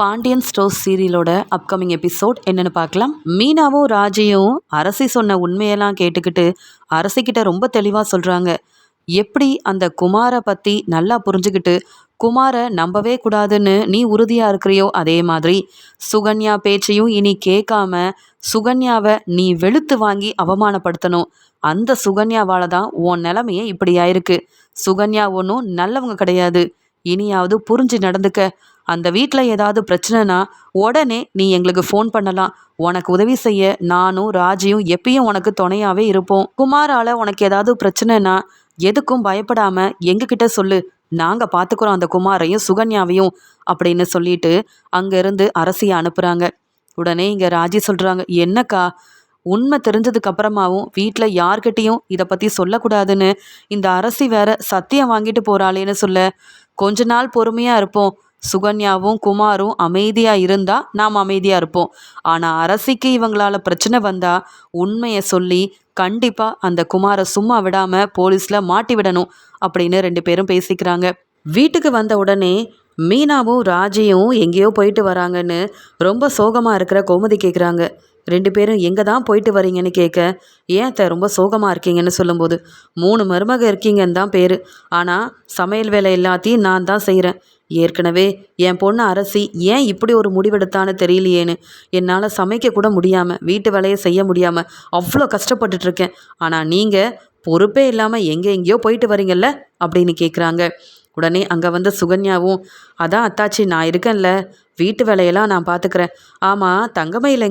Pandian store சீரியலோட upcoming episode என்னென்னு பார்க்கலாம். மீனாவும் ராஜையும் அரசி சொன்ன உண்மையெல்லாம் கேட்டுக்கிட்டு அரசிக்கிட்ட ரொம்ப தெளிவாக சொல்கிறாங்க எப்படி அந்த குமாரை பற்றி நல்லா புரிஞ்சுக்கிட்டு குமாரை நம்பவே கூடாதுன்னு நீ உறுதியாக இருக்கிறியோ அதே மாதிரி சுகன்யா பேச்சையும் இனி கேட்காம சுகன்யாவை நீ வெளுத்து வாங்கி அவமானப்படுத்தணும். அந்த சுகன்யாவால் தான் உன் நிலமையே இப்படி ஆயிருக்கு. சுகன்யா ஒன்றும் நல்லவங்க கிடையாது. இனியாவது புரிஞ்சு நடந்துக்க. அந்த வீட்டில் ஏதாவது பிரச்சனைனா உடனே நீ எங்களுக்கு ஃபோன் பண்ணலாம். உனக்கு உதவி செய்ய நானும் ராஜியும் எப்பயும் உனக்கு துணையாகவே இருப்போம். குமாரால உனக்கு ஏதாவது பிரச்சனைனா எதுக்கும் பயப்படாம எங்ககிட்ட சொல்லு. நாங்க பாத்துக்கிறோம் அந்த குமாரையும் சுகன்யாவையும் அப்படின்னு சொல்லிட்டு அங்கிருந்து அரசியை அனுப்புறாங்க. உடனே இங்க ராஜி சொல்றாங்க என்னக்கா உண்மை தெரிஞ்சதுக்கு அப்புறமாவும் வீட்டில் யார்கிட்டயும் இதை பற்றி சொல்லக்கூடாதுன்னு இந்த அரசி வேற சத்தியம் வாங்கிட்டு போறாளேன்னு சொல்ல கொஞ்ச நாள் பொறுமையாக இருப்போம். சுகன்யாவும் குமாரும் அமைதியாக இருந்தால் நாம் அமைதியாக இருப்போம். ஆனால் அரசிக்கு இவங்களால பிரச்சனை வந்தால் உண்மையை சொல்லி கண்டிப்பாக அந்த குமாரை சும்மா விடாமல் போலீஸில் மாட்டி விடணும் அப்படின்னு ரெண்டு பேரும் பேசிக்கிறாங்க. வீட்டுக்கு வந்த உடனே மீனாவும் ராஜியும் எங்கேயோ போயிட்டு வராங்கன்னு ரொம்ப சோகமாக இருக்கிற கோமதி கேட்குறாங்க ரெண்டு பேரும் எங்கே தான் போயிட்டு வரீங்கன்னு கேட்க ஏன் த ரொம்ப சோகமாக இருக்கீங்கன்னு சொல்லும்போது? மூணு மருமக இருக்கீங்கன்னு தான் பேர். ஆனால் சமையல் வேலை எல்லாத்தையும் நான் தான் செய்கிறேன் ஏற்கனவே என் பொண்ணு அரசி ஏன் இப்படி ஒரு முடிவெடுத்தான்னு தெரியலையேன்னு என்னால் சமைக்க கூட முடியாமல் வீட்டு வேலையை செய்ய முடியாமல் அவ்வளோ கஷ்டப்பட்டுட்ருக்கேன். ஆனால் நீங்கள் பொறுப்பே இல்லாமல் எங்கே எங்கேயோ போயிட்டு வரீங்கல்ல? அப்படின்னு கேட்குறாங்க உடனே அங்கே வந்து சுகன்யாவும் அதான் அத்தாச்சி நான் இருக்கேன்ல. வீட்டு வேலையெல்லாம் நான் பார்த்துக்கிறேன் ஆமாம் தங்கமயில்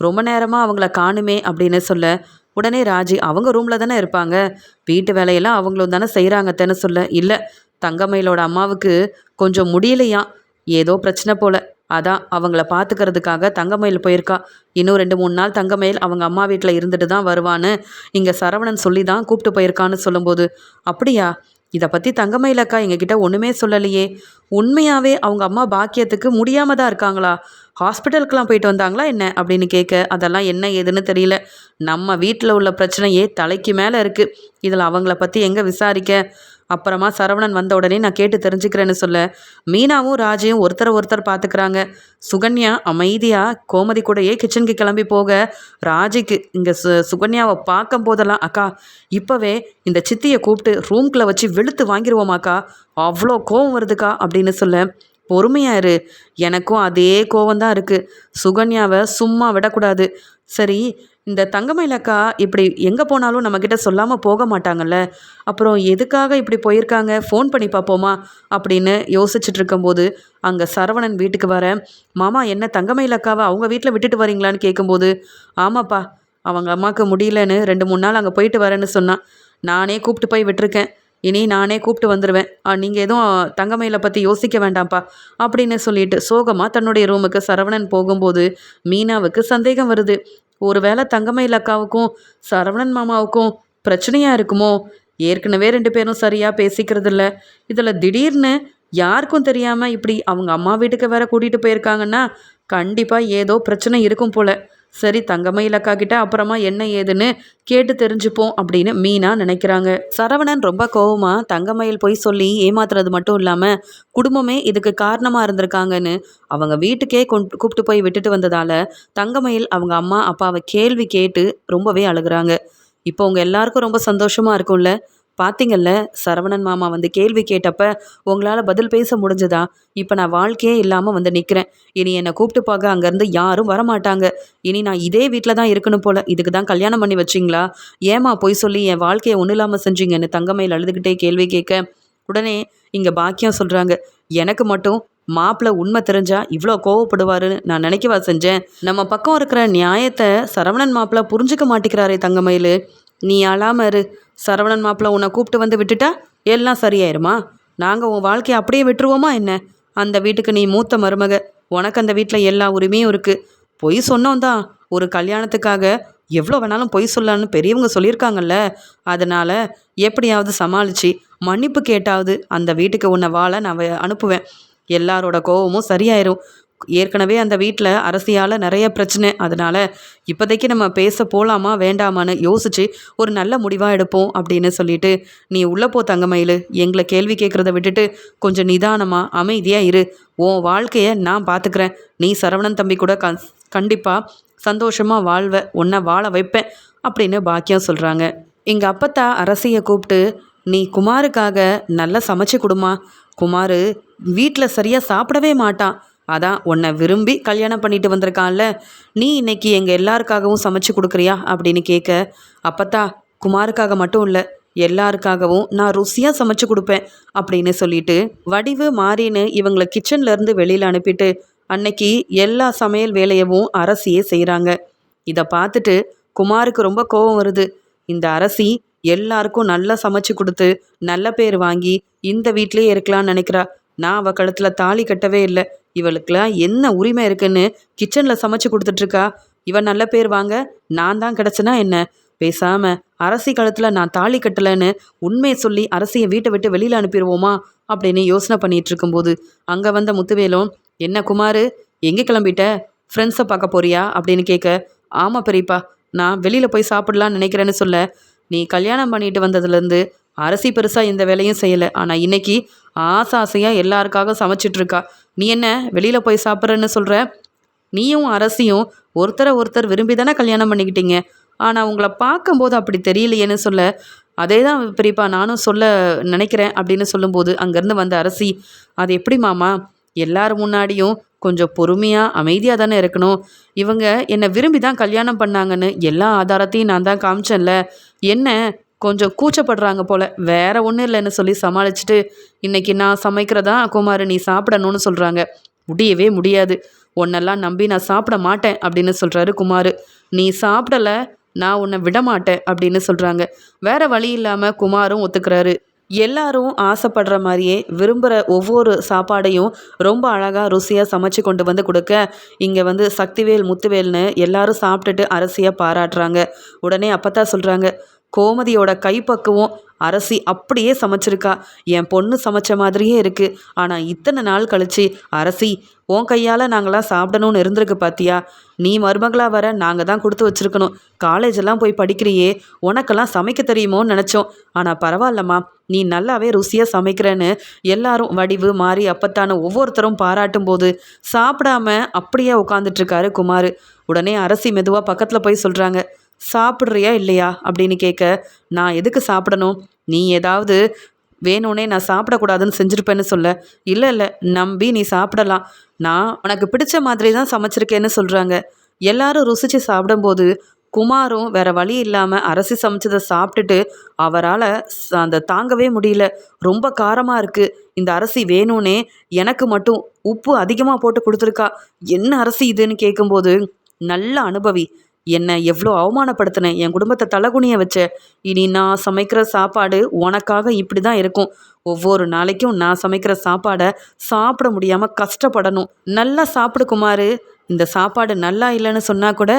ரொம்ப நேரமாக அவங்கள காணுமே அப்படின்னு சொல்ல உடனே ராஜி அவங்க ரூமில் தானே இருப்பாங்க. வீட்டு வேலையெல்லாம் அவங்களும் தானே செய்கிறாங்கத்தேன்னு சொல்ல இல்லை தங்கமயிலோட அம்மாவுக்கு கொஞ்சம் முடியலையாம் ஏதோ பிரச்சனை போல. அதான் அவங்கள பார்த்துக்கிறதுக்காக தங்கமயில் போயிருக்கா. இன்னும் ரெண்டு மூணு நாள் தங்கமயில் அவங்க அம்மா வீட்டில் இருந்துட்டு தான் வருவான்னு இங்கே சரவணன் சொல்லி தான் கூப்பிட்டு போயிருக்கான்னு சொல்லும்போது அப்படியா? இதை பற்றி தங்கமயில் அக்கா எங்ககிட்ட ஒன்றுமே சொல்லலையே. உண்மையாகவே அவங்க அம்மா பாக்கியத்துக்கு முடியாமல் தான் இருக்காங்களா? ஹாஸ்பிட்டலுக்கெலாம் போயிட்டு வந்தாங்களா என்ன? அப்படின்னு கேட்க அதெல்லாம் என்ன ஏதுன்னு தெரியல. நம்ம வீட்டில் உள்ள பிரச்சனையே தலைக்கு மேலே இருக்குது இதில் அவங்கள பற்றி எங்கே விசாரிக்க? அப்புறமா சரவணன் வந்த உடனே நான் கேட்டு தெரிஞ்சுக்கிறேன்னு சொல்ல மீனாவும் ராஜையும் ஒருத்தரை ஒருத்தர் பார்த்துக்கிறாங்க. சுகன்யா அமைதியாக கோமதி கூடயே கிச்சனுக்கு கிளம்பி போக ராஜிக்கு இங்கே சு சுகன்யாவை பார்க்கும் போதெல்லாம் அக்கா இப்போவே இந்த சித்தியை கூப்பிட்டு ரூம்குள்ளே வச்சு வெளுத்து வாங்கிடுவோமாக்கா அவ்வளோ கோவம் வருதுக்கா அப்படின்னு சொல்ல பொறுமையா இரு. எனக்கும் அதே கோவம் தான் இருக்குது சுகன்யாவை சும்மா விடக்கூடாது. சரி இந்த தங்கமயிலக்கா இப்படி எங்கே போனாலும் நம்மக்கிட்ட சொல்லாமல் போக மாட்டாங்கல்ல? அப்புறம் எதுக்காக இப்படி போயிருக்காங்க? ஃபோன் பண்ணி பார்ப்போமா அப்படின்னு யோசிச்சுட்டு இருக்கும்போது அங்கே சரவணன் வீட்டுக்கு வர மாமா என்ன தங்கமயிலக்காவை அவங்க வீட்டில் விட்டுட்டு வரீங்களான்னு கேட்கும்போது ஆமாப்பா அவங்க அம்மாவுக்கு முடியலன்னு ரெண்டு மூணு நாள் அங்கே போயிட்டு வரேன்னு சொன்னான் நானே கூப்பிட்டு போய் விட்டுருக்கேன் இனி நானே கூப்பிட்டு வந்துடுவேன் நீங்கள் எதுவும் தங்கமயில பற்றி யோசிக்க வேண்டாம்ப்பா அப்படின்னு சொல்லிட்டு சோகமாக தன்னுடைய ரூமுக்கு சரவணன் போகும்போது மீனாவுக்கு சந்தேகம் வருது. ஒருவேளை தங்கமயில் அக்காவுக்கும் சரவணன் மாமாவுக்கும் பிரச்சனையாக இருக்குமோ? ஏற்கனவே ரெண்டு பேரும் சரியாக பேசிக்கிறது இல்லை இதில் திடீர்னு யாருக்கும் தெரியாமல் இப்படி அவங்க அம்மா வீட்டுக்கு வேற கூட்டிகிட்டு போயிருக்காங்கன்னா கண்டிப்பாக ஏதோ பிரச்சனை இருக்கும் போல். சரி தங்கமயில் அக்கா கிட்ட அப்புறமா என்ன ஏதுன்னு கேட்டு தெரிஞ்சுப்போம் அப்படின்னு மீனா நினைக்கிறாங்க. சரவணன் ரொம்ப கோவமாக தங்கமயில் போய் சொல்லி ஏமாத்துறது மட்டும் இல்லாமல் குடும்பமே இதுக்கு காரணமாக இருந்திருக்காங்கன்னு அவங்க வீட்டுக்கே கூப்பிட்டு போய் விட்டுட்டு வந்ததால் தங்கமயில் அவங்க அம்மா அப்பாவை கேள்வி கேட்டு ரொம்பவே அழுகுறாங்க. இப்போ உங்கள் எல்லாருக்கும் ரொம்ப சந்தோஷமாக இருக்கும்ல? பார்த்தீங்கல்ல சரவணன் மாமா வந்து கேள்வி கேட்டப்ப உங்களால் பதில் பேச முடிஞ்சதா? இப்போ நான் வாழ்க்கையே இல்லாமல் வந்து நிற்கிறேன் இனி என்னை கூப்பிட்டு பார்க்க அங்கேருந்து யாரும் வரமாட்டாங்க. இனி நான் இதே வீட்டில் தான் இருக்கணும் போல். இதுக்கு தான் கல்யாணம் பண்ணி வச்சிங்களா? ஏமா போய் சொல்லி என் வாழ்க்கையை ஒன்றும் இல்லாமல் செஞ்சீங்கன்னு தங்கமையில் அழுதுகிட்டே கேள்வி கேட்க உடனே இங்கே பாக்கியம் சொல்கிறாங்க எனக்கு மட்டும் மாப்பிள்ள உண்மை தெரிஞ்சா இவ்வளோ கோவப்படுவாருன்னு நான் நினைக்கவா செஞ்சேன். நம்ம பக்கம் இருக்கிற நியாயத்தை சரவணன் மாப்பிள்ள புரிஞ்சுக்க மாட்டேங்கிறாரே தங்கமயில். நீ அழாமல் இரு. சரவணன் மாப்பிள்ள உன்னை கூப்பிட்டு வந்து விட்டுட்டா எல்லாம் சரியாயிருமா? நாங்கள் உன் வாழ்க்கையை அப்படியே விட்டுருவோமா என்ன? அந்த வீட்டுக்கு நீ மூத்த மருமக. உனக்கு அந்த வீட்டில் எல்லா உரிமையும் இருக்குது பொய் சொன்னோம் தான் ஒரு கல்யாணத்துக்காக எவ்வளோ வேணாலும் பொய் சொல்லலான்னு பெரியவங்க சொல்லியிருக்காங்கல்ல. அதனால் எப்படியாவது சமாளித்து மன்னிப்பு கேட்டாவது அந்த வீட்டுக்கு உன்னை வாழ நான் அனுப்புவேன். எல்லாரோட கோவமும் சரியாயிரும். ஏற்கனவே அந்த வீட்டில் அரசியால் நிறைய பிரச்சனை. அதனால் இப்போதைக்கு நம்ம பேச போகலாமா வேண்டாமான்னு யோசித்து ஒரு நல்ல முடிவாக எடுப்போம் அப்படின்னு சொல்லிட்டு நீ உள்ளே போ தங்கமயில். எங்களை கேள்வி கேட்குறத விட்டுட்டு கொஞ்சம் நிதானமாக அமைதியாக இரு. உன் வாழ்க்கையை நான் பார்த்துக்கிறேன் நீ சரவணன் தம்பி கூட க கண்டிப்பாக சந்தோஷமாக வாழ்வ. உன்னை வாழ வைப்பேன் அப்படின்னு பாக்கியம் சொல்கிறாங்க எங்கள் அப்பத்தா அரசியை கூப்பிட்டு நீ குமாருக்காக நல்லா சமைச்சு கொடுமா. குமார் வீட்டில் சரியாக சாப்பிடவே மாட்டான். அதான் உன்னை விரும்பி கல்யாணம் பண்ணிட்டு வந்திருக்கான்ல. நீ இன்னைக்கு எங்கள் எல்லாருக்காகவும் சமைச்சு கொடுக்குறியா? அப்படின்னு கேட்க அப்பத்தா குமாருக்காக மட்டும் இல்லை எல்லாருக்காகவும் நான் ருசியாக சமைச்சு கொடுப்பேன் அப்படின்னு சொல்லிட்டு வடிவு மாறின்னு இவங்களை கிச்சன்லேருந்து வெளியில் அனுப்பிட்டு அன்னைக்கு எல்லா சமையல் வேலையவும் அரசியே செய்கிறாங்க இதை பார்த்துட்டு குமாருக்கு ரொம்ப கோபம் வருது. இந்த அரசி எல்லாருக்கும் நல்லா சமைச்சு கொடுத்து நல்ல பேர் வாங்கி இந்த வீட்லேயே இருக்கலாம்னு நினைக்கிறா. நான் அவ கழுத்தில் தாலி கட்டவே இல்லை. இவளுக்கெல்லாம் என்ன உரிமை இருக்குன்னு கிச்சனில் சமைச்சு கொடுத்துட்ருக்கா? இவன் நல்ல பேர் வாங்க நான் தான் கிடச்சனா என்ன? பேசாம அரசி காலத்தில் நான் தாலி கட்டலைன்னு உண்மையை சொல்லி அரசியை வீட்டை விட்டு வெளியில் அனுப்பிடுவோமா? அப்படின்னு யோசனை பண்ணிட்டு இருக்கும்போது அங்கே வந்த முத்துவேலும் என்ன குமாரு எங்கே கிளம்பிட்ட? ஃப்ரெண்ட்ஸை பார்க்க போறியா? அப்படின்னு கேட்க ஆமாம் பெரியப்பா நான் வெளியில் போய் சாப்பிடலான்னு நினைக்கிறேன்னு சொல்ல. நீ கல்யாணம் பண்ணிட்டு வந்ததுலேருந்து அரசி பெருசாக எந்த வேலையும் செய்யலை. ஆனால் இன்னைக்கு ஆசை ஆசையாக எல்லாருக்காக சமைச்சிட்டு இருக்கா நீ என்ன வெளியில் போய் சாப்பிட்றன்னு சொல்கிற நீயும் அரசியும் ஒருத்தரை ஒருத்தர் விரும்பி தானே கல்யாணம் பண்ணிக்கிட்டீங்க. ஆனால் உங்களை பார்க்கும்போது அப்படி தெரியலையேன்னு சொல்ல அதே தான் பெரியப்பா நானும் சொல்ல நினைக்கிறேன் அப்படின்னு சொல்லும்போது அங்கேருந்து வந்த அரசி அது எப்படி மாமா? எல்லார் முன்னாடியும் கொஞ்சம் பொறுமையாக அமைதியாக தானே இருக்கணும். இவங்க என்னை விரும்பி தான் கல்யாணம் பண்ணாங்கன்னு எல்லா ஆதாரத்தையும் நான் தான் காமிச்சேன்ல. என்ன கொஞ்சம் கூச்சப்படுறாங்க போல. வேற ஒன்றும் இல்லைன்னு சொல்லி சமாளிச்சுட்டு இன்னைக்கு நான் சமைக்கிறதா குமார் நீ சாப்பிடணும்னு சொல்கிறாங்க முடியவே முடியாது. உன்னெல்லாம் நம்பி நான் சாப்பிட மாட்டேன் அப்படின்னு சொல்கிறாரு குமார். நீ சாப்பிடல நான் உன்னை விட மாட்டேன் அப்படின்னு சொல்கிறாங்க வேற வழி இல்லாமல் குமாரும் ஒத்துக்கிறாரு. எல்லாரும் ஆசைப்படுற மாதிரியே விரும்புகிற ஒவ்வொரு சாப்பாடையும் ரொம்ப அழகாக ருசியாக சமைச்சு கொண்டு வந்து கொடுக்க இங்கே வந்து சக்திவேல் முத்துவேல்னு எல்லாரும் சாப்பிட்டுட்டு அரசியாக பாராட்டுறாங்க. உடனே அப்பத்தான் சொல்கிறாங்க கோமதியோட கைப்பக்குவம் அரசி அப்படியே சமைச்சிருக்கா. என் பொண்ணு சமைச்ச மாதிரியே இருக்கு. ஆனால் இத்தனை நாள் கழிச்சு அரசி உன் கையால் நாங்களாம் சாப்பிடணும்னு இருந்திருக்கு பாத்தியா? நீ மருமகளாக வர நாங்கள் தான் கொடுத்து வச்சுருக்கணும். காலேஜெல்லாம் போய் படிக்கிறியே. உனக்கெல்லாம் சமைக்க தெரியுமோன்னு நினச்சோம். ஆனால் பரவாயில்லம்மா நீ நல்லாவே ருசியாக சமைக்கிறேன்னு எல்லாரும் வடிவு மாறி அப்பத்தான ஒவ்வொருத்தரும் பாராட்டும் போது சாப்பிடாம அப்படியே உட்காந்துட்டு இருக்காரு குமார். உடனே அரசி மெதுவாக பக்கத்தில் போய் சொல்கிறாங்க சாப்பிட்றியா இல்லையா அப்படின்னு கேட்க நான் எதுக்கு சாப்பிடணும்? நீ ஏதாவது வேணும்னே நான் சாப்பிடக்கூடாதுன்னு செஞ்சுருப்பேன்னு சொல்ல. இல்லை இல்லை நம்பி நீ சாப்பிடலாம். நான் உனக்கு பிடிச்ச மாதிரி தான் சமைச்சிருக்கேன்னு சொல்கிறாங்க எல்லாரும் ருசித்து சாப்பிடும்போது குமாரும் வேற வழி இல்லாமல் அரசி சமைச்சதை சாப்பிட்டுட்டு அவரால் அந்த தாங்கவே முடியல. ரொம்ப காரமாக இருக்குது இந்த அரிசி வேணும்னே எனக்கு மட்டும் உப்பு அதிகமாக போட்டு கொடுத்துருக்கா. என்ன அரிசி இதுன்னு கேட்கும்போது நல்ல அனுபவி. என்னை எவ்வளோ அவமானப்படுத்தினேன் என் குடும்பத்தை தலைகுனிய வச்ச. இனி நான் சமைக்கிற சாப்பாடு உனக்காக இப்படி தான் இருக்கும். ஒவ்வொரு நாளைக்கும் நான் சமைக்கிற சாப்பாடை சாப்பிட முடியாமல் கஷ்டப்படணும். நல்லா சாப்பிடு குமாரு இந்த சாப்பாடு நல்லா இல்லைன்னு சொன்னால் கூட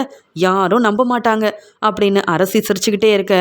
யாரும் நம்ப மாட்டாங்க. அப்படின்னு அரசி சிரிச்சுக்கிட்டே இருக்க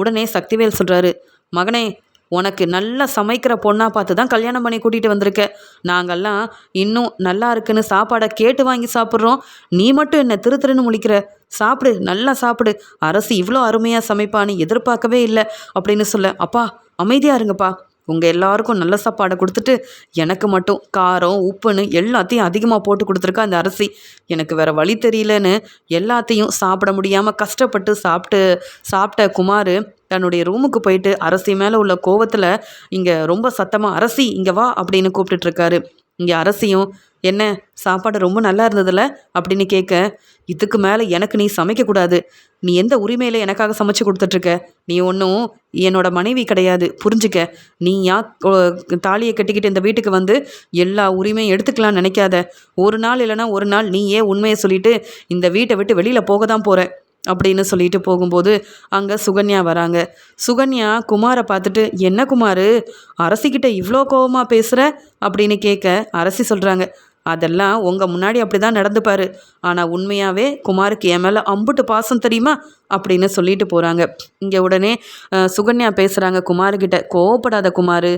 உடனே சக்திவேல் சொல்கிறாரு மகனே உனக்கு நல்லா சமைக்கிற பொண்ணாக பார்த்து தான் கல்யாணம் பண்ணி கூட்டிகிட்டு வந்திருக்க. நாங்கள்லாம் இன்னும் நல்லா இருக்குன்னு சாப்பாடை கேட்டு வாங்கி சாப்பிட்றோம். நீ மட்டும் என்ன திரு திருன்னு முழிக்கிற. சாப்பிடு நல்லா சாப்பிடு. அரசு இவ்வளோ அருமையாக சமைப்பான்னு எதிர்பார்க்கவே இல்லை அப்படின்னு சொல்ல. அப்பா அமைதியாக இருங்கப்பா. உங்கள் எல்லாருக்கும் நல்ல சாப்பாடை கொடுத்துட்டு எனக்கு மட்டும் காரம் உப்புன்னு எல்லாத்தையும் அதிகமாக போட்டு கொடுத்துருக்கா அந்த அரிசி. எனக்கு வேறு வழி தெரியலன்னு எல்லாத்தையும் சாப்பிட முடியாமல் கஷ்டப்பட்டு சாப்பிட்டு சாப்பிட்ட குமார் தன்னுடைய ரூமுக்கு போயிட்டு அரசி மேலே உள்ள கோவத்தில் இங்கே ரொம்ப சத்தமாக அரசி இங்கே வா அப்படின்னு கூப்பிட்டுட்ருக்காரு. இங்கே அரசியும் என்ன சாப்பாடு ரொம்ப நல்லா இருந்ததில்ல அப்படின்னு கேட்க இதுக்கு மேலே எனக்கு நீ சமைக்கக்கூடாது நீ எந்த உரிமையில் எனக்காக சமைச்சு கொடுத்துட்ருக்க? நீ ஒன்றும் என்னோட மனைவி கிடையாது. புரிஞ்சுக்க. நீ யா தாலியை கட்டிக்கிட்டு இந்த வீட்டுக்கு வந்து எல்லா உரிமையும் எடுத்துக்கலாம்னு நினைக்காத. ஒரு நாள் இல்லைனா ஒரு நாள் நீ ஏன் உண்மையை சொல்லிட்டு இந்த வீட்டை விட்டு வெளியில் போக தான் போகிற அப்படின்னு சொல்லிட்டு போகும்போது அங்கே சுகன்யா வராங்க. சுகன்யா குமாரை பார்த்துட்டு என்ன குமார்? அரசிக்கிட்ட இவ்வளோ கோபமாக பேசுகிற அப்படின்னு கேட்க அரசி சொல்கிறாங்க அதெல்லாம் உங்கள் முன்னாடி அப்படி தான் நடந்துப்பார். ஆனால் உண்மையாகவே குமாருக்கு என் மேலே அம்புட்டு பாசம் தெரியுமா? அப்படின்னு சொல்லிட்டு போகிறாங்க இங்கே உடனே சுகன்யா பேசுகிறாங்க குமார்கிட்ட. கோவப்படாத குமார்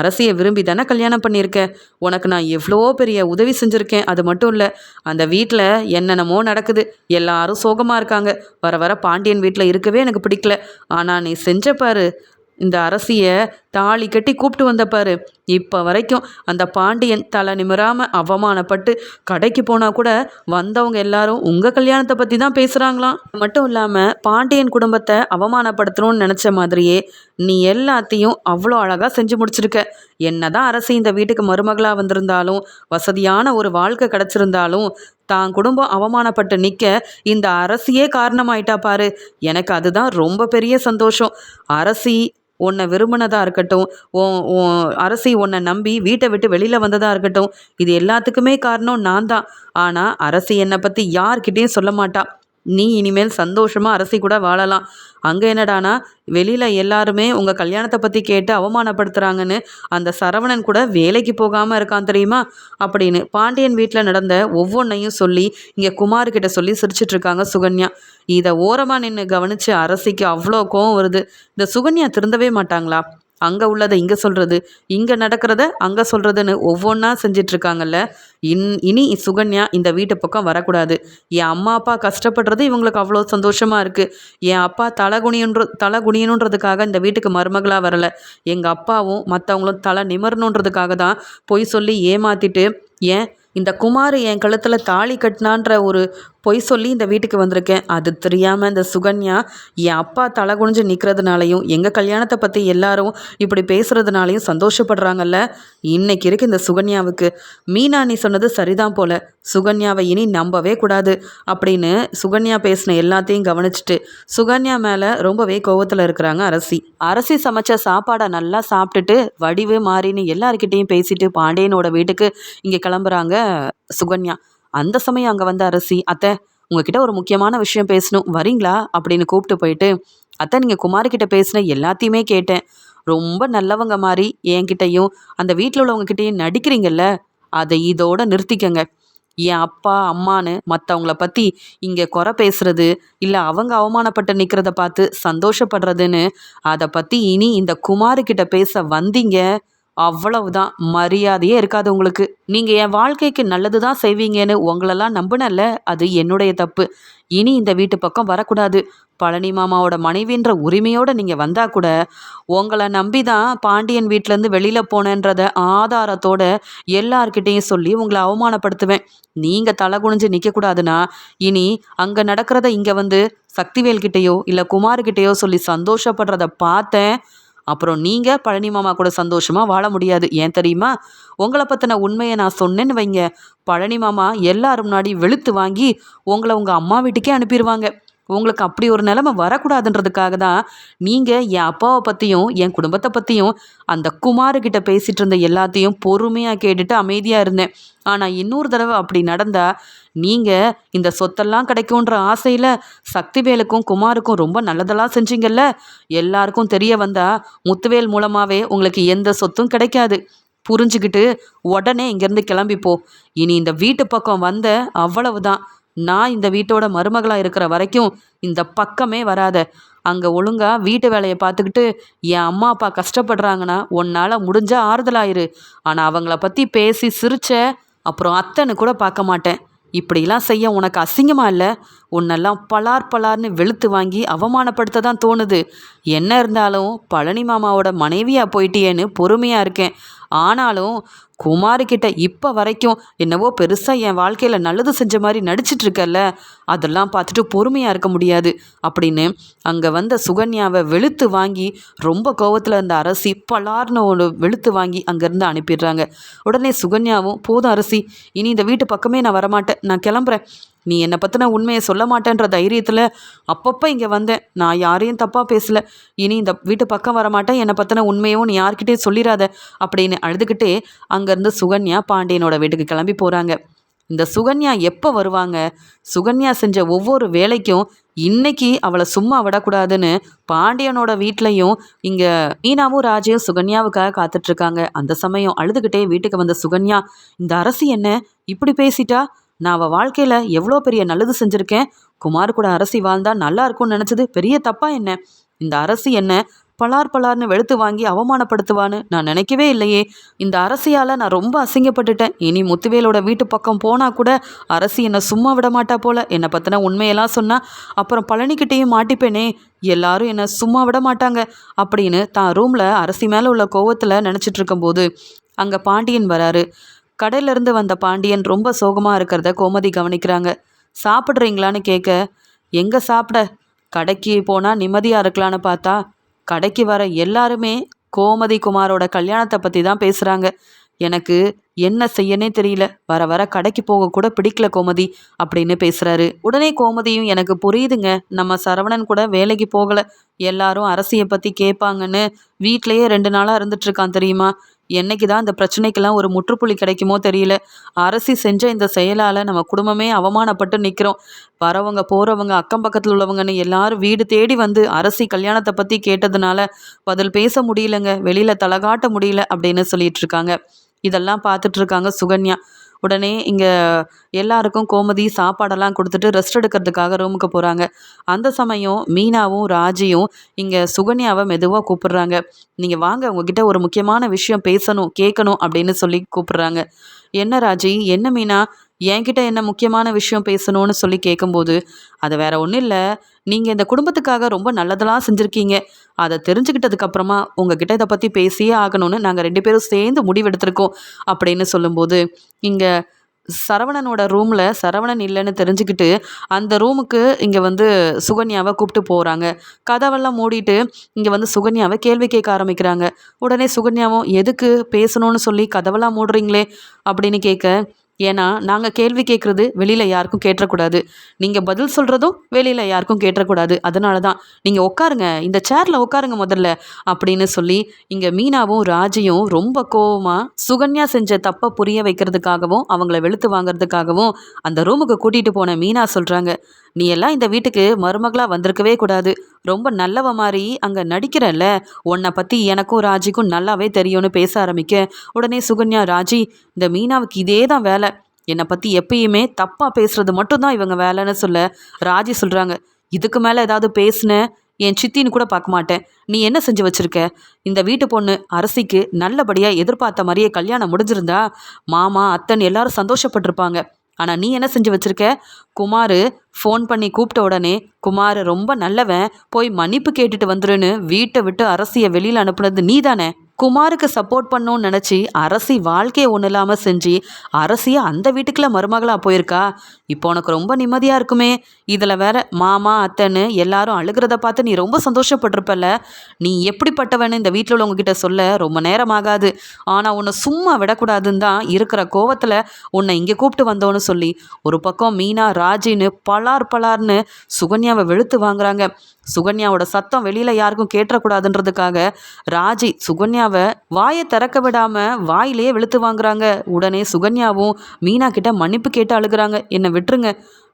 அரசியை விரும்பி தானே கல்யாணம் பண்ணியிருக்க? உனக்கு நான் எவ்வளோ பெரிய உதவி செஞ்சுருக்கேன். அது மட்டும் இல்லை அந்த வீட்டில் என்னென்னமோ நடக்குது. எல்லாரும் சோகமாக இருக்காங்க. வர வர பாண்டியன் வீட்டில் இருக்கவே எனக்கு பிடிக்கல. ஆனால் நீ செஞ்ச இந்த அரசியை தாலி கட்டி கூப்பிட்டு வந்த பாரு. இப்போ வரைக்கும் அந்த பாண்டியன் தலை நிமிராம அவமானப்பட்டு கடைக்கு போனால் கூட வந்தவங்க எல்லாரும் உங்கள் கல்யாணத்தை பற்றி தான் பேசுகிறாங்களாம் மட்டும் இல்லாமல் பாண்டியன் குடும்பத்தை அவமானப்படுத்தணும்னு நினச்ச மாதிரியே நீ எல்லாத்தையும் அவ்வளோ அழகாக செஞ்சு முடிச்சிருக்க. என்னதான் அரசு இந்த வீட்டுக்கு மருமகளாக வந்திருந்தாலும் வசதியான ஒரு வாழ்க்கை கிடச்சிருந்தாலும் தான் குடும்பம் அவமானப்பட்டு நிற்க இந்த அரசியே காரணமாயிட்டா பாரு. எனக்கு அதுதான் ரொம்ப பெரிய சந்தோஷம். அரசி உன்னை விரும்பினதாக இருக்கட்டும் உன் அரசி உன்னை நம்பி வீட்டை விட்டு வெளியில் வந்ததாக இருக்கட்டும் இது எல்லாத்துக்குமே காரணம் நான் தான் ஆனால் அரசி என்னை பற்றி யார்கிட்டேயும் சொல்ல மாட்டா. நீ இனிமேல் சந்தோஷமாக அரசி கூட வாழலாம். அங்கே என்னடானா வெளியில் எல்லாருமே உங்கள் கல்யாணத்தை பற்றி கேட்டு அவமானப்படுத்துகிறாங்கன்னு அந்த சரவணன் கூட வேலைக்கு போகாமல் இருக்கான் தெரியுமா? அப்படின்னு பாண்டியன் வீட்டில் நடந்த ஒவ்வொன்றையும் சொல்லி இங்கே குமார்கிட்ட சொல்லி சிரிச்சிட்ருக்காங்க சுகன்யா. இதை ஓரமாக நின்று கவனித்து அரசிக்கு அவ்வளோ கோவம் வருது. இந்த சுகன்யா திருந்தவே மாட்டாங்களா? அங்கே உள்ளதை இங்கே சொல்கிறது இங்கே நடக்கிறத அங்கே சொல்கிறதுன்னு ஒவ்வொன்றா செஞ்சிட்ருக்காங்கல்ல. இன் இனி சுகன்யா இந்த வீட்டு பக்கம் வரக்கூடாது. என் அம்மா அப்பா கஷ்டப்படுறது இவங்களுக்கு அவ்வளோ சந்தோஷமாக இருக்குது என் அப்பா தலை குனியன்ற தலை குனியணுன்றதுக்காக இந்த வீட்டுக்கு மருமகளாக வரலை. எங்கள் அப்பாவும் மற்றவங்களும் தலை நிமரணுன்றதுக்காக தான் பொய் சொல்லி ஏமாற்றிட்டு ஏன் இந்த குமார் என் கழுத்தில் தாலி கட்டினான்ற ஒரு பொய் சொல்லி இந்த வீட்டுக்கு வந்திருக்கேன். அது தெரியாமல் இந்த சுகன்யா என் அப்பா தலை குனிஞ்சு நிற்கிறதுனாலையும் எங்கள் கல்யாணத்தை பற்றி எல்லாரும் இப்படி பேசுகிறதுனாலையும் சந்தோஷப்படுறாங்கல்ல? இன்னைக்கு இருக்கு இந்த சுகன்யாவுக்கு. மீனா நீ சொன்னது சரிதான் போல. சுகன்யாவை இனி நம்பவே கூடாது அப்படின்னு சுகன்யா பேசின எல்லாத்தையும் கவனிச்சுட்டு சுகன்யா மேலே ரொம்பவே கோவத்தில் இருக்கிறாங்க அரசி. அரசி சமைச்ச சாப்பாடை நல்லா சாப்பிட்டுட்டு வடிவு மாறின்னு எல்லாருக்கிட்டேயும் பேசிட்டு பாண்டியனோட வீட்டுக்கு இங்கே கிளம்புறாங்க சுகன்யா. அந்த சமயம் அங்கே வந்த அரசி அத்தை உங்ககிட்ட ஒரு முக்கியமான விஷயம் பேசணும் வரீங்களா? அப்படின்னு கூப்பிட்டு போயிட்டு அத்தை நீங்கள் குமாரிக்கிட்ட பேசின எல்லாத்தையுமே கேட்டேன். ரொம்ப நல்லவங்க மாதிரி என்கிட்டையும் அந்த வீட்டில் உள்ளவங்ககிட்டயும் நடிக்கிறீங்கல்ல அதை இதோட நிறுத்திக்கங்க. என் அப்பா அம்மான்னு மற்றவங்கள பற்றி இங்கே குறை பேசுறது இல்லை அவங்க அவமானப்பட்டு நிற்கிறத பார்த்து சந்தோஷப்படுறதுன்னு அதை பற்றி இனி இந்த குமாருக்கிட்ட பேச வந்தீங்க அவ்வளவுதான். மரியாதையே இருக்காது உங்களுக்கு. நீங்கள் என் வாழ்க்கைக்கு நல்லது தான் செய்வீங்கன்னு உங்களெல்லாம் நம்பினல்ல? அது என்னுடைய தப்பு. இனி இந்த வீட்டு பக்கம் வரக்கூடாது. பழனி மாமாவோட மனைவின்ற உரிமையோடு நீங்கள் வந்தால் கூட உங்களை நம்பி தான் பாண்டியன் வீட்டிலேருந்து வெளியில் போனேன்றத ஆதாரத்தோட எல்லார்கிட்டேயும் சொல்லி உங்களை அவமானப்படுத்துவேன். நீங்கள் தலை குனிஞ்சு நிற்கக்கூடாதுன்னா இனி அங்கே நடக்கிறத இங்கே வந்து சக்திவேல்கிட்டேயோ இல்லை குமார்கிட்டேயோ சொல்லி சந்தோஷப்படுறத பார்த்தேன். அப்புறம் நீங்கள் பழனி மாமா கூட சந்தோஷமாக வாழ முடியாது. ஏன் தெரியுமா? உங்களை பற்றின உண்மையை நான் சொன்னேன்னு வைங்க. பழனி மாமா எல்லாரும் முன்னாடி வெளுத்து வாங்கி உங்களை உங்கள் அம்மா வீட்டுக்கே அனுப்பிடுவாங்க உங்களுக்கு அப்படி ஒரு நிலைமை வரக்கூடாதுன்றதுக்காக தான் நீங்கள் என் அப்பாவை பற்றியும் என் குடும்பத்தை பற்றியும் அந்த குமாருக்கிட்ட பேசிகிட்டு இருந்த எல்லாத்தையும் பொறுமையாக கேட்டுட்டு அமைதியாக இருந்தேன். ஆனால் இன்னொரு தடவை அப்படி நடந்தால் நீங்கள் இந்த சொத்தெல்லாம் கிடைக்குன்ற ஆசையில் சக்திவேலுக்கும் குமாருக்கும் ரொம்ப நல்லதெல்லாம் செஞ்சீங்கல்ல? எல்லாருக்கும் தெரிய வந்தால் முத்துவேல் மூலமாகவே உங்களுக்கு எந்த சொத்தும் கிடைக்காது. புரிஞ்சுக்கிட்டு உடனே இங்கேருந்து கிளம்பிப்போ. இனி இந்த வீட்டு பக்கம் வந்த அவ்வளவுதான். நான் இந்த வீட்டோட மருமகளாக இருக்கிற வரைக்கும் இந்த பக்கமே வராத. அங்கே ஒழுங்காக வீட்டு வேலையை பார்த்துக்கிட்டு என் அம்மா அப்பா கஷ்டப்படுறாங்கன்னா உன்னால் முடிஞ்சா ஆறுதலாயிரு. ஆனால் அவங்கள பற்றி பேசி சிரிச்ச அப்புறம் அத்தைன்னு கூட பார்க்க மாட்டேன். இப்படிலாம் செய்ய உனக்கு அசிங்கமாக இல்லை? உன்னெல்லாம் பலார் பலார்னு வெளுத்து வாங்கி அவமானப்படுத்த தான் தோணுது. என்ன இருந்தாலும் பழனி மாமாவோட மனைவியாக போயிட்டியேன்னு பொறுமையாக இருக்கேன். ஆனாலும் குமாரிக்கிட்ட இப்போ வரைக்கும் என்னவோ பெருசாக என் வாழ்க்கையில் நல்லது செஞ்ச மாதிரி நடிச்சிட்டு இருக்கல்ல அதெல்லாம் பார்த்துட்டு பொறுமையாக இருக்க முடியாது. அப்படின்னு அங்கே வந்த சுகன்யாவை வெளுத்து வாங்கி ரொம்ப கோவத்தில் இருந்த அரசி பலார்னு ஒன்று வெளுத்து வாங்கி அங்கேருந்து அனுப்பிடுறாங்க. உடனே சுகன்யாவும் போதும் அரசி இனி இந்த வீட்டு பக்கமே நான் வரமாட்டேன். நான் கிளம்புறேன். நீ என்னை பற்றின உண்மையை சொல்ல மாட்டேன்ற தைரியத்தில் அப்பப்போ இங்கே வந்தேன். நான் யாரையும் தப்பாக பேசலை. இனி இந்த வீட்டு பக்கம் வரமாட்டேன். என்னை பற்றின உண்மையும் நீ யார்கிட்டயும் சொல்லிடாத அப்படின்னு அழுதுகிட்டே அங்கேருந்து சுகன்யா பாண்டியனோட வீட்டுக்கு கிளம்பி போகிறாங்க இந்த சுகன்யா எப்போ வருவாங்க? சுகன்யா செஞ்ச ஒவ்வொரு வேலைக்கும் இன்னைக்கு அவளை சும்மா விடக்கூடாதுன்னு பாண்டியனோட வீட்லேயும் இங்கே மீனாவும் ராஜையும் சுகன்யாவுக்காக காத்துட்ருக்காங்க அந்த சமயம் அழுதுகிட்டே வீட்டுக்கு வந்த சுகன்யா இந்த அரசு என்ன? இப்படி பேசிட்டா? நான் அவள் வாழ்க்கையில் எவ்வளோ பெரிய நல்லது செஞ்சுருக்கேன்? குமார் கூட அரசி வாழ்ந்தா நல்லா இருக்கும்னு நினச்சது பெரிய தப்பா என்ன? இந்த அரசி என்ன பலார் பலார்னு வெளுத்து வாங்கி அவமானப்படுத்துவான்னு நான் நினைக்கவே இல்லையே. இந்த அரசியால் நான் ரொம்ப அசிங்கப்பட்டுட்டேன். இனி முத்துவேலோட வீட்டு பக்கம் போனால் கூட அரசி என்னை சும்மா விட மாட்டா போல. என்னை பற்றின உண்மையெல்லாம் சொன்னால் அப்புறம் பழனிக்கிட்டேயும் மாட்டிப்பேனே. எல்லாரும் என்னை சும்மா விட மாட்டாங்க அப்படின்னு தான் ரூமில் அரசி மேலே உள்ள கோவத்தில் நினச்சிட்டு இருக்கும்போது அங்கே பாண்டியன் வராரு. கடையிலேருந்து வந்த பாண்டியன் ரொம்ப சோகமாக இருக்கிறத கோமதி கவனிக்கிறாங்க. சாப்பிட்றீங்களான்னு கேட்க எங்கே சாப்பிட? கடைக்கு போனால் நிம்மதியாக இருக்கலான்னு பார்த்தா கடைக்கு வர எல்லாருமே கோமதி குமாரோட கல்யாணத்தை பற்றி தான் பேசுகிறாங்க எனக்கு என்ன செய்யனே தெரியல. வர வர கடைக்கு போக கூட பிடிக்கல கோமதி அப்படின்னு பேசுகிறாரு உடனே கோமதியும் எனக்கு புரியுதுங்க. நம்ம சரவணன் கூட வேலைக்கு போகலை. எல்லாரும் அரசியை பற்றி கேட்பாங்கன்னு வீட்லேயே ரெண்டு நாளாக இருந்துட்டுருக்கான் தெரியுமா? என்னைக்கு தான் இந்த பிரச்சனைக்கெல்லாம் ஒரு முற்றுப்புள்ளி கிடைக்குமோ தெரியல. அரசி செஞ்ச இந்த செயலால் நம்ம குடும்பமே அவமானப்பட்டு நிற்கிறோம் வரவங்க போகிறவங்க அக்கம் பக்கத்தில் உள்ளவங்கன்னு எல்லாரும் வீடு தேடி வந்து அரசி கல்யாணத்தை பற்றி கேட்டதுனால பதில் பேச முடியலங்க. வெளியில் தலகாட்ட முடியல அப்படின்னு சொல்லிட்டு இருக்காங்க. இதெல்லாம் பார்த்துட்ருக்காங்க சுகன்யா. உடனே இங்கே எல்லாருக்கும் கோமதி சாப்பாடெல்லாம் கொடுத்துட்டு ரெஸ்ட் எடுக்கிறதுக்காக ரூமுக்கு போகிறாங்க அந்த சமயம் மீனாவும் ராஜியும் இங்கே சுகன்யாவை மெதுவாக கூப்பிடுறாங்க. நீங்கள் வாங்க உங்ககிட்ட ஒரு முக்கியமான விஷயம் பேசணும் கேட்கணும் அப்படின்னு சொல்லி கூப்பிடுறாங்க. என்ன ராஜி? என்ன மீனா? என்கிட்ட என்ன முக்கியமான விஷயம் பேசணும்னு சொல்லி கேட்கும்போது அது வேற ஒன்றும் இல்லை. நீங்கள் இந்த குடும்பத்துக்காக ரொம்ப நல்லதெல்லாம் செஞ்சுருக்கீங்க. அதை தெரிஞ்சுக்கிட்டதுக்கப்புறமா உங்ககிட்ட இதை பற்றி பேசியே ஆகணும்னு நாங்கள் ரெண்டு பேரும் சேர்ந்து முடிவெடுத்திருக்கோம். அப்படின்னு சொல்லும்போது இங்கே சரவணனோட ரூமில் சரவணன் இல்லைன்னு தெரிஞ்சுக்கிட்டு அந்த ரூமுக்கு இங்கே வந்து சுகன்யாவை கூப்பிட்டு போகிறாங்க கதவெல்லாம் மூடிட்டு இங்கே வந்து சுகன்யாவை கேள்வி கேட்க ஆரம்பிக்கிறாங்க. உடனே சுகன்யாவும் எதுக்கு? பேசணும்னு சொல்லி கதவெல்லாம் மூடுறீங்களே? அப்படின்னு கேட்க ஏன்னா நாங்கள் கேள்வி கேட்குறது வெளியில் யாருக்கும் கேட்டக்கூடாது நீங்கள் பதில் சொல்கிறதும் வெளியில் யாருக்கும் கேட்டக்கூடாது அதனால தான் நீங்கள் உட்காருங்க இந்த சேரில் உட்காருங்க முதல்ல அப்படின்னு சொல்லி இங்கே மீனாவும் ராஜியும் ரொம்ப கோவமாக சுகன்யா செஞ்ச தப்பை புரிய வைக்கிறதுக்காகவும் அவங்கள வெளுத்து வாங்குறதுக்காகவும் அந்த ரூமுக்கு கூட்டிகிட்டு போன மீனா சொல்கிறாங்க நீ எல்லாம் இந்த வீட்டுக்கு மருமகளாக வந்திருக்கவே கூடாது. ரொம்ப நல்லவ மாதிரி அங்கே நடிக்கிறல்ல உன்னை பற்றி எனக்கும் ராஜிக்கும் நல்லாவே தெரியும்னு பேச ஆரம்பிக்க. உடனே சுகன்யா ராஜி இந்த மீனாவுக்கு இதே தான் வேலை. என்னை பற்றி எப்பயுமே தப்பாக பேசுறது மட்டும்தான் இவங்க வேலைன்னு சொல்ல ராஜி சொல்கிறாங்க இதுக்கு மேலே ஏதாவது பேசுன? என் சித்தின்னு கூட பார்க்க மாட்டேன். நீ என்ன செஞ்சு வச்சிருக்க? இந்த வீட்டு பொண்ணு அரசிக்கு நல்லபடியாக எதிர்பார்த்த மாதிரியே கல்யாணம் முடிஞ்சிருந்தா மாமா அத்தன் எல்லாரும் சந்தோஷப்பட்டிருப்பாங்க. ஆனால் நீ என்ன செஞ்சு வச்சிருக்க? குமார் ஃபோன் பண்ணி கூப்பிட்ட உடனே குமார் ரொம்ப நல்லவன் போய் மன்னிப்பு கேட்டுட்டு வந்துருன்னு வீட்டை விட்டு அரசியை வெளியில் அனுப்புனது நீ தானே குமாருக்கு சப்போர்ட் பண்ணணும்னு நினச்சி அரசி வாழ்க்கையை ஒன்றும் இல்லாமல் செஞ்சு அரசியை அந்த வீட்டுக்குள்ளே மருமகளாக போயிருக்கா? இப்போ உனக்கு ரொம்ப நிம்மதியாக இருக்குமே. இதில் வேற மாமா அத்தைன்னு எல்லாரும் அழுகிறத பார்த்து நீ ரொம்ப சந்தோஷப்பட்டிருப்பல்ல. நீ எப்படிப்பட்டவன்னு இந்த வீட்டில் உள்ளவங்ககிட்ட சொல்ல ரொம்ப நேரம் ஆகாது. ஆனால் உன்னை சும்மா விடக்கூடாதுன்னு தான் இருக்கிற கோவத்தில் உன்னை இங்கே கூப்பிட்டு வந்தோன்னு சொல்லி ஒரு பக்கம் மீனா ராஜின்னு பலார் பலார்னு சுகன்யாவை வெளுத்து வாங்குறாங்க. சுகன்யாவோட சத்தம் வெளியில் யாருக்கும் கேட்டக்கூடாதுன்றதுக்காக ராஜி சுகன்யா சுகன்யாவை வாயை திறக்க விடாமல் வாயிலேயே வெளுத்து வாங்குறாங்க. உடனே சுகன்யாவும் மீனா கிட்ட மன்னிப்பு கேட்டு அழுகுறாங்க. என்னை விட்டுருங்க.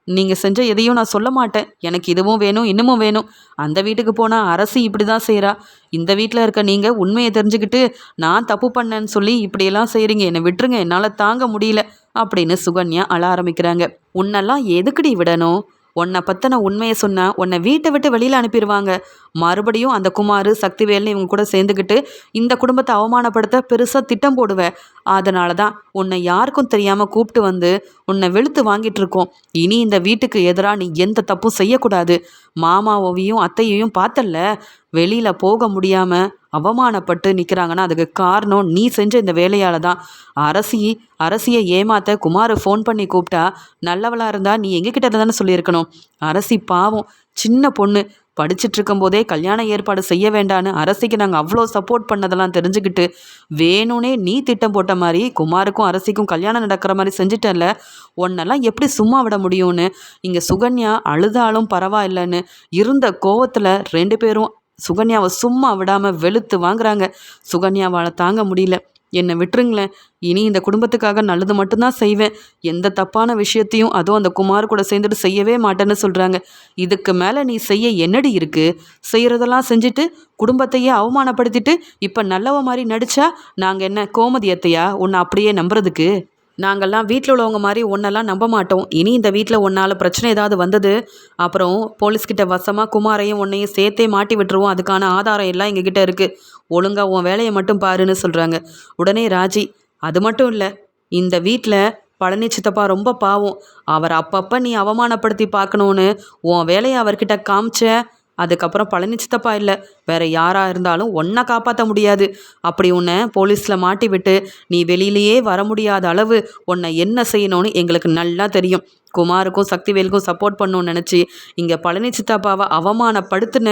நீங்கள் செஞ்ச எதையும் நான் சொல்ல மாட்டேன். எனக்கு இதுவும் வேணும் இன்னமும் வேணும். அந்த வீட்டுக்கு போனால் அரசு இப்படி தான் செய்கிறா இந்த வீட்டில் இருக்க நீங்கள் உண்மையை தெரிஞ்சுக்கிட்டு நான் தப்பு பண்ணேன்னு சொல்லி இப்படியெல்லாம் செய்கிறீங்க என்னை விட்டுருங்க. என்னால் தாங்க முடியல. அப்படின்னு சுகன்யா அழ ஆரம்பிக்கிறாங்க. உன்னெல்லாம் எதுக்குடி விடணும்? உன்னை பற்றின உண்மையை சொன்னால் உன்னை வீட்டை விட்டு வெளியில் அனுப்பிடுவாங்க மறுபடியும் அந்த குமார் சக்திவேல்னு இவங்க கூட சேர்ந்துக்கிட்டு இந்த குடும்பத்தை அவமானப்படுத்த பெருசாக திட்டம் போடுவேன் அதனால தான் உன்னை யாருக்கும் தெரியாமல் கூப்பிட்டு வந்து உன்னை வெளுத்து வாங்கிட்டு இருக்கோம். இனி இந்த வீட்டுக்கு எதிராக நீ எந்த தப்பும் செய்யக்கூடாது. மாமாவையும் அத்தையையும் பார்த்தல்ல? வெளியில் போக முடியாமல் அவமானப்பட்டு நிற்கிறாங்கன்னா அதுக்கு காரணம் நீ செஞ்ச இந்த வேலையால் தான் அரசி அரசியை ஏமாத்த குமாரை ஃபோன் பண்ணி கூப்பிட்டா நல்லவளாக இருந்தால் நீ எங்ககிட்ட தானே சொல்லியிருக்கணும்? அரசி பாவம் சின்ன பொண்ணு படிச்சுட்டு இருக்கும்போதே கல்யாண ஏற்பாடு செய்ய வேண்டான்னு அரசிக்கு நாங்கள் அவ்வளோ சப்போர்ட் பண்ணதெல்லாம் தெரிஞ்சுக்கிட்டு வேணும்னே நீ திட்டம் போட்ட மாதிரி குமாருக்கும் அரசிக்கும் கல்யாணம் நடக்கிற மாதிரி செஞ்சுட்டல உன்னெல்லாம் எப்படி சும்மா விட முடியும்னு? இங்கே சுகன்யா அழுதாலும் பரவாயில்லைன்னு இருந்த கோவத்தில் ரெண்டு பேரும் சுகன்யாவை சும்மா விடாமல் வெளுத்து வாங்குறாங்க. சுகன்யாவால் தாங்க முடியல. என்னை விட்டுருங்களேன். இனி இந்த குடும்பத்துக்காக நல்லது மட்டும்தான் செய்வேன். எந்த தப்பான விஷயத்தையும் அதுவும் அந்த குமார் கூட சேர்ந்துட்டு செய்யவே மாட்டேன்னு சொல்கிறாங்க இதுக்கு மேலே நீ செய்ய என்னடி இருக்கு? செய்கிறதெல்லாம் செஞ்சுட்டு குடும்பத்தையே அவமானப்படுத்திட்டு இப்போ நல்லவ மாதிரி நடிச்சா நாங்கள் என்ன கோமதியத்தையா உன்னை அப்படியே நம்புறதுக்கு? நாங்கள்லாம் வீட்டில் உள்ளவங்க மாதிரி ஒன்றெல்லாம் நம்ப மாட்டோம். இனி இந்த வீட்டில் ஒன்றால் பிரச்சனை ஏதாவது வந்தது அப்புறம் போலீஸ்கிட்ட வசமாக குமாரையும் உன்னையும் சேர்த்தே மாட்டி விட்டுருவோம். அதுக்கான ஆதாரம் எல்லாம் எங்ககிட்ட இருக்குது ஒழுங்காக உன் வேலையை மட்டும் பாருன்னு சொல்கிறாங்க உடனே ராஜி அது மட்டும் இல்லை இந்த வீட்டில் பழனி சித்தப்பா ரொம்ப பாவம். அவர் அப்பப்போ நீ அவமானப்படுத்தி பார்க்கணுன்னு உன் வேலையை அவர்கிட்ட காமிச்ச அதுக்கப்புறம் பழனி சித்தப்பா இல்லை. வேற யாரா இருந்தாலும் ஒன்றை காப்பாற்ற முடியாது. அப்படி உன்னை போலீஸில் மாட்டி விட்டு நீ வெளியிலேயே வர முடியாத அளவு உன்னை என்ன செய்யணும்னு எங்களுக்கு நல்லா தெரியும். குமாருக்கும் சக்திவேலுக்கும் சப்போர்ட் பண்ணணும்னு நினச்சி இங்கே பழனி சித்தப்பாவை அவமானப்படுத்தின.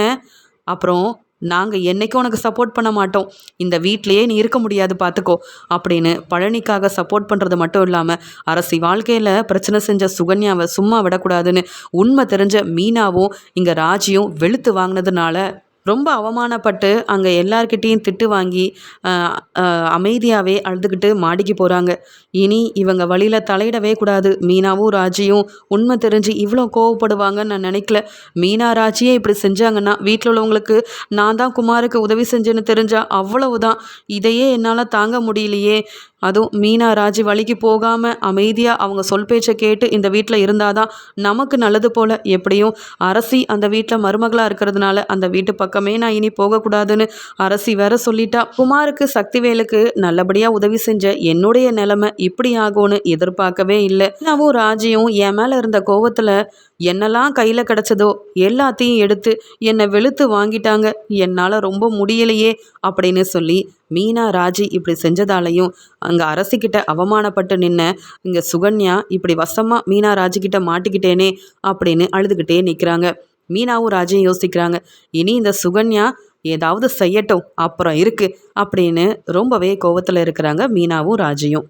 அப்புறம் நாங்கள் என்றைக்கும் உனக்கு சப்போர்ட் பண்ண மாட்டோம். இந்த வீட்லேயே நீ இருக்க முடியாது பார்த்துக்கோ அப்படின்னு பழனிக்காக சப்போர்ட் பண்ணுறது மட்டும் இல்லாமல் அரசி வாழ்க்கையில் பிரச்சனை செஞ்ச சுகன்யாவை சும்மா விடக்கூடாதுன்னு உண்மை தெரிஞ்ச மீனாவும் இங்கே ராஜியும் வெளுத்து வாங்கினதுனால ரொம்ப அவமானப்பட்டு அங்கே எல்லார்கிட்டேயும் திட்டு வாங்கி அமைதியாகவே அழுதுகிட்டு மாடிக்கு போகிறாங்க இனி இவங்க வழியில் தலையிடவே கூடாது. மீனாவும் ராஜியும் உண்மை தெரிஞ்சு இவ்வளோ கோவப்படுவாங்கன்னு நான் நினைக்கல. மீனா ராஜியே இப்படி செஞ்சாங்கன்னா வீட்டில் உள்ளவங்களுக்கு நான் தான் குமாருக்கு உதவி செஞ்சேன்னு தெரிஞ்சால் அவ்வளவுதான். இதையே என்னால் தாங்க முடியலையே. அதுவும் மீனா ராஜி வழிக்கு போகாமல் அமைதியாக அவங்க சொல் பேச்சை கேட்டு இந்த வீட்டில் இருந்தால் தான் நமக்கு நல்லது போல். எப்படியும் அரசி அந்த வீட்டில் மருமகளாக இருக்கிறதுனால அந்த வீட்டு பக்கமே நான் இனி போகக்கூடாதுன்னு அரசி வேற சொல்லிட்டா. குமாருக்கு சக்திவேலுக்கு நல்லபடியாக உதவி செஞ்ச என்னுடைய நிலைமை இப்படி ஆகும்னு எதிர்பார்க்கவே இல்லை. மீனாவும் ராஜியும் என் மேலே இருந்த கோவத்தில் என்னெல்லாம் கையில் கிடச்சதோ எல்லாத்தையும் எடுத்து என்னை வெளுத்து வாங்கிட்டாங்க. என்னால் ரொம்ப முடியலையே அப்படின்னு சொல்லி மீனா ராஜி இப்படி செஞ்சதாலையும் அங்கே அரசிக்கிட்ட அவமானப்பட்டு நின்ன இங்கே சுகன்யா இப்படி வசமாக மீனா ராஜிக்கிட்ட மாட்டிக்கிட்டேனே அப்படின்னு அழுதுகிட்டே நிற்கிறாங்க மீனாவும் ராஜியும் யோசிக்கிறாங்க இனி இந்த சுகன்யா ஏதாவது செய்யட்டும் அப்புறம் இருக்கு அப்படின்னு ரொம்பவே கோவத்தில் இருக்கிறாங்க மீனாவும் ராஜியும்.